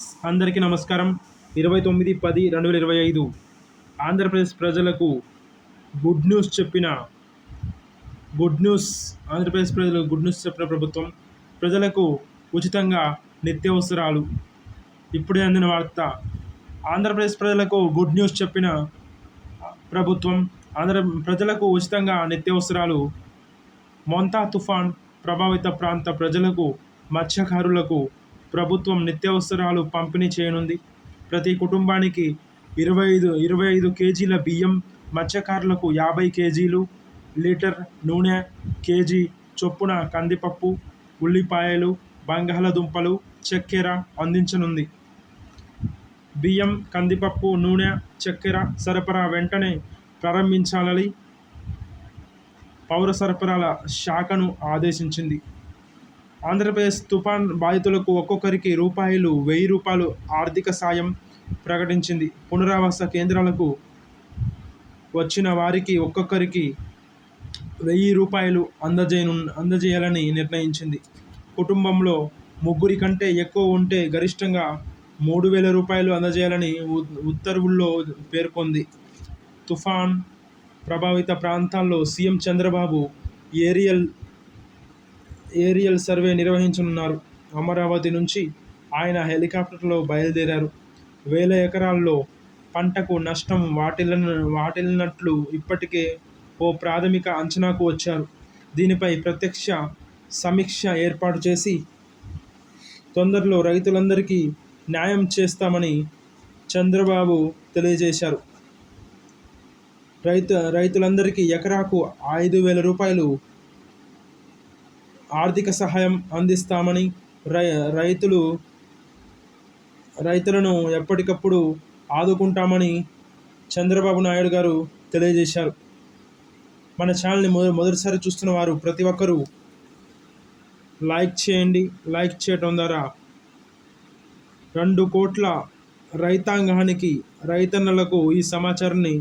అందరికీ నమస్కారం. ఇరవై తొమ్మిది పది రెండు వేల ఇరవై ఐదు. ఆంధ్రప్రదేశ్ ప్రజలకు గుడ్ న్యూస్ చెప్పిన గుడ్ న్యూస్ ఆంధ్రప్రదేశ్ ప్రజలకు గుడ్ న్యూస్ చెప్పిన ప్రభుత్వం ప్రజలకు ఉచితంగా నిత్యావసరాలు ఇప్పుడే అందిన వార్త ఆంధ్రప్రదేశ్ ప్రజలకు గుడ్ న్యూస్ చెప్పిన ప్రభుత్వం ఆంధ్ర ప్రజలకు ఉచితంగా నిత్యావసరాలు మొంతా తుఫాన్ ప్రభావిత ప్రాంత ప్రజలకు మత్స్యకారులకు ప్రభుత్వం నిత్యావసరాలు పంపిణీ చేయనుంది. ప్రతి కుటుంబానికి ఇరవై ఐదు ఇరవై ఐదు కేజీల బియ్యం మత్స్యకారులకు యాభై కేజీలు లీటర్ నూనె కేజీ చొప్పున కందిపప్పు ఉల్లిపాయలు బంగాళదుంపలు చక్కెర అందించనుంది. బియ్యం కందిపప్పు నూనె చక్కెర సరఫరా వెంటనే ప్రారంభించాలని పౌర సరఫరాల శాఖను ఆదేశించింది. ఆంధ్రప్రదేశ్ తుఫాన్ బాధితులకు ఒక్కొక్కరికి రూపాయలు వెయ్యి రూపాయలు ఆర్థిక సాయం ప్రకటించింది. పునరావాస కేంద్రాలకు వచ్చిన వారికి ఒక్కొక్కరికి వెయ్యి రూపాయలు అందజేయను అందజేయాలని నిర్ణయించింది. కుటుంబంలో ముగ్గురి కంటే ఎక్కువ ఉంటే గరిష్టంగా మూడు వేల రూపాయలు అందజేయాలని ఉత్తర్వుల్లో పేర్కొంది. తుఫాన్ ప్రభావిత ప్రాంతాల్లో CM Chandrababu aerial aerial survey నిర్వహించనున్నారు. అమరావతి నుంచి ఆయన హెలికాప్టర్లో బయలుదేరారు. వేల ఎకరాల్లో పంటకు నష్టం వాటిల్ల వాటిల్లినట్లు ఇప్పటికే ఓ ప్రాథమిక అంచనాకు వచ్చారు. దీనిపై ప్రత్యక్ష సమీక్ష ఏర్పాటు చేసి తొందరలో రైతులందరికీ న్యాయం చేస్తామని చంద్రబాబు తెలియజేశారు. రైతు రైతులందరికీ ఎకరాకు ఐదు వేల రూపాయలు ఆర్థిక సహాయం అందిస్తామని రై రైతులు రైతులను ఎప్పటికప్పుడు ఆదుకుంటామని చంద్రబాబు నాయుడు గారు తెలియజేశారు. మన ఛానల్ని మొద మొదటిసారి చూస్తున్న వారు ప్రతి ఒక్కరూ లైక్ చేయండి. లైక్ చేయటం ద్వారా రెండు కోట్ల రైతాంగానికి రైతన్నలకు ఈ సమాచారాన్ని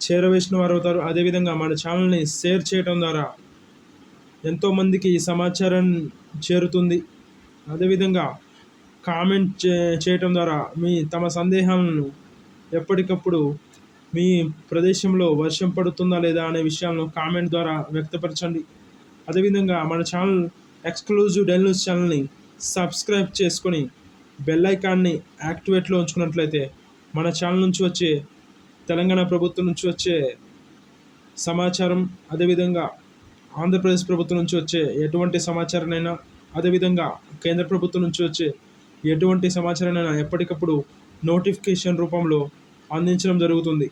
చేరవేసిన వారు అవుతారు అదేవిధంగా మన ఛానల్ని షేర్ చేయటం ద్వారా ఎంతోమందికి ఈ సమాచారం చేరుతుంది. అదేవిధంగా కామెంట్ చే చేయటం ద్వారా మీ తమ సందేహాలను ఎప్పటికప్పుడు మీ ప్రదేశంలో వర్షం పడుతుందా లేదా అనే విషయాలను కామెంట్ ద్వారా వ్యక్తపరచండి. అదేవిధంగా మన ఛానల్ ఎక్స్క్లూజివ్ డెల్ న్యూస్ ఛానల్ని సబ్స్క్రైబ్ చేసుకొని బెల్ ఐకాన్ని యాక్టివేట్లో ఉంచుకున్నట్లయితే మన ఛానల్ నుంచి వచ్చే తెలంగాణ ప్రభుత్వం నుంచి వచ్చే సమాచారం అదేవిధంగా ఆంధ్రప్రదేశ్ ప్రభుత్వం నుంచి వచ్చే ఎటువంటి సమాచారాన్నైనా అదేవిధంగా కేంద్ర ప్రభుత్వం నుంచి వచ్చే ఎటువంటి సమాచారాన్నైనా ఎప్పటికప్పుడు నోటిఫికేషన్ రూపంలో అందించడం జరుగుతుంది.